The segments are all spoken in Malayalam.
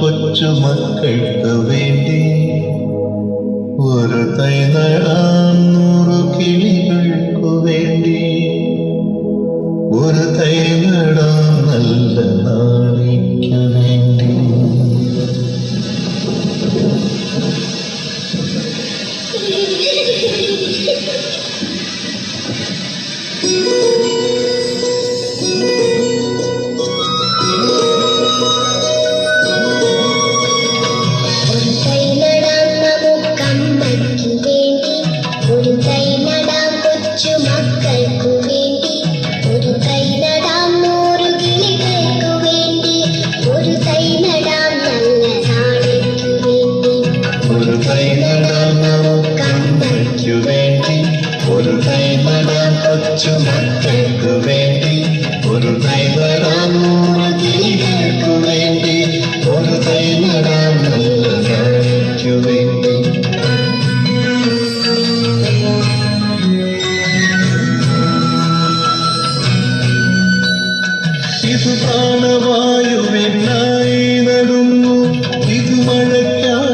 കൊച്ചുമക്കൾക്ക് വേണ്ടി ഒരു തൈ നടാം നൂറു കിളികൾക്കു വേണ്ടി ഒരു തൈ നടാം നല്ല നാളേക്കു വേണ്ടി ഒരു നമുക്കമ്മയ്ക്കു വേണ്ടി നടുന്നു ഇത് മഴയ്ക്കായി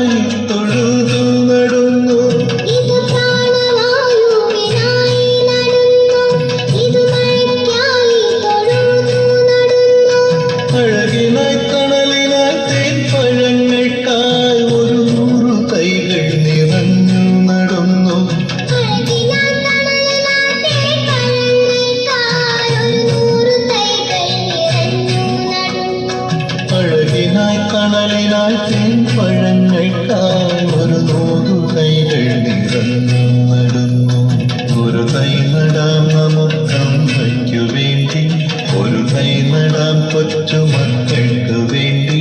കടലിനാൽ തേൻപഴങ്ങിട്ടാൽ ഒരു നോതു കൈകൾ നിറഞ്ഞു നടുന്നു. ഒരു കൈ നടാം നമുക്കമ്മയ്ക്കു വേണ്ടി. ഒരു കൈ നടാം കൊച്ചുമക്കൾക്ക് വേണ്ടി.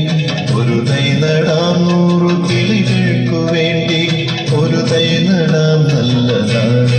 ഒരു കൈ നടാം നൂറു കിളികൾക്കു വേണ്ടി. ഒരു കൈ നടാം നല്ലതാണ്